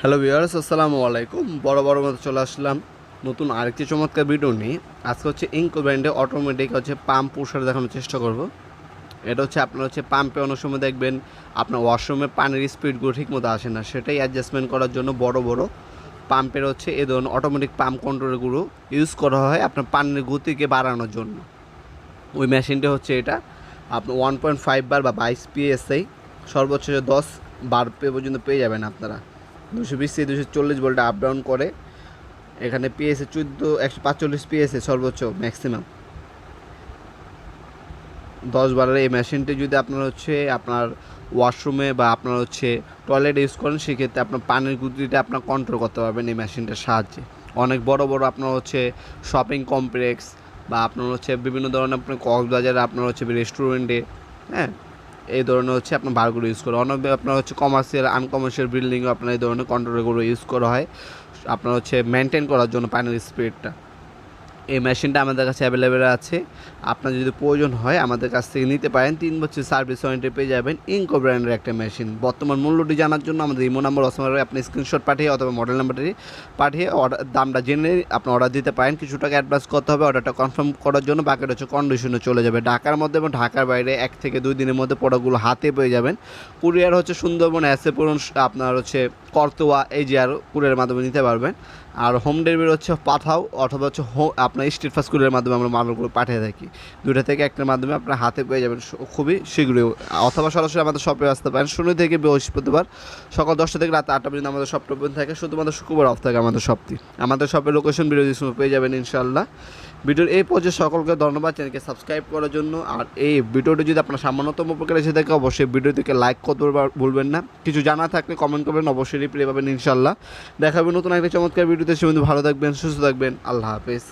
Hello viewers আসসালামু আলাইকুম। বড় বড় মতো চলে আসলাম নতুন আরেকটি চমৎকার ভিডিও নিয়ে। আজকে হচ্ছে ইঙ্কো ব্র্যান্ডে অটোমেটিক হচ্ছে পাম্প পুষার দেখানোর চেষ্টা করব। এটা হচ্ছে আপনার হচ্ছে পাম্পে অনেক সময় দেখবেন আপনার ওয়াশরুমে পানির স্পিডগুলো ঠিক মতো আসে না। সেটাই অ্যাডজাস্টমেন্ট করার জন্য বড় বড় পাম্পের হচ্ছে এ ধরনের অটোমেটিক পাম্প কন্ট্রোলগুলো ইউজ করা হয় আপনার পানির গতিকে বাড়ানোর জন্য। ওই মেশিনটা হচ্ছে এটা। আপনার ওয়ান পয়েন্ট ফাইভ বার বা বাইশ পিএসআই সর্বোচ্চ দশ বার পর্যন্ত পেয়ে যাবেন আপনারা। দুশো বিশ থেকে দুশো চল্লিশ ভোল্টে আপ ডাউন করে। এখানে পিএসএ চোদ্দ, একশো পাঁচচল্লিশ পিএসএ সর্বোচ্চ ম্যাক্সিমাম দশ বারের এই মেশিনটি যদি আপনার হচ্ছে আপনার ওয়াশরুমে বা আপনার হচ্ছে টয়লেট ইউজ করেন, সেক্ষেত্রে আপনার পানির গতিটা আপনার কন্ট্রোল করতে পারবেন এই মেশিনটার সাহায্যে। অনেক বড় বড় আপনার হচ্ছে শপিং কমপ্লেক্স বা আপনার হচ্ছে বিভিন্ন ধরনের আপনার কক্সবাজারে আপনার হচ্ছে রেস্টুরেন্টে হ্যাঁ? এই ধরনের হচ্ছে আপনার বারগুলো ইউজ করে। অনেক আপনার হচ্ছে কমার্শিয়াল আনকমার্শিয়াল বিল্ডিংও আপনার এই ধরনের কন্ট্রোলগুলো ইউজ করা হয়। আপনার হচ্ছে মেনটেন করার জন্য পানির স্পিডটা এই মেশিনটা আমাদের কাছে অ্যাভেলেবেল আছে। আপনার যদি প্রয়োজন হয় আমাদের কাছ থেকে নিতে পারেন। তিন বছর সার্ভিস ওয়ারেন্টি পেয়ে যাবেন ইনকো ব্র্যান্ডের একটা মেশিন বর্তমান মূল্যটি জানার জন্য আমাদের ইমো নাম্বার অসমারে আপনি স্ক্রিনশট পাঠিয়ে অথবা মডেল নাম্বারটি পাঠিয়ে অর্ডার দামটা জেনে আপনি অর্ডার দিতে পারেন। কিছু টাকা অ্যাডভান্স করতে হবে। অর্ডারটা কনফার্ম করার জন্য বাকিটা হচ্ছে কন্ডিশনে চলে যাবে। ঢাকার মধ্যে এবং ঢাকার বাইরে এক থেকে দুই দিনের মধ্যে প্রোডাক্টগুলো হাতে পেয়ে যাবেন। কুরিয়ার হচ্ছে সুন্দরবন অ্যাসে পূরণ আপনার হচ্ছে করতোয়া এই যে আর কুরিয়ারের মাধ্যমে নিতে পারবেন। আর হোম ডেলিভারি হচ্ছে পাঠাও অথবা হচ্ছে হো আপনার স্ট্রিট ফাস্ট কুরিয়ারের মাধ্যমে আমরা মালগুলো পাঠিয়ে থাকি। দুটা থেকে একটার মাধ্যমে আপনার হাতে পেয়ে যাবেন খুবই শীঘ্রই। অথবা সরাসরি আমাদের শপে আসতে পারেন। শনি থেকে বৃহস্পতিবার সকাল দশটা থেকে রাত আটটা পর্যন্ত আমাদের শপটা থাকে। শুধুমাত্র শুক্রবার অফ থাকে আমাদের শপটি আমাদের শপের লোকেশন বিরোধী পেয়ে যাবেন ইনশাল্লাহ ভিডিওর এই পর্যায়ে সকলকে ধন্যবাদ চ্যানেলকে সাবস্ক্রাইব করার জন্য। আর এই ভিডিওটি যদি আপনার সামান্যতম উপকার এসে থাকে, অবশ্যই ভিডিওটিকে লাইক করতে ভুলবেন না। কিছু জানা থাকলে কমেন্ট করবেন, অবশ্যই রিপ্লাই পাবেন ইনশাল্লাহ দেখাবেন নতুন একটা চমৎকার ভিডিওতে। সে ভালো থাকবেন, সুস্থ থাকবেন। আল্লাহ হাফেজ।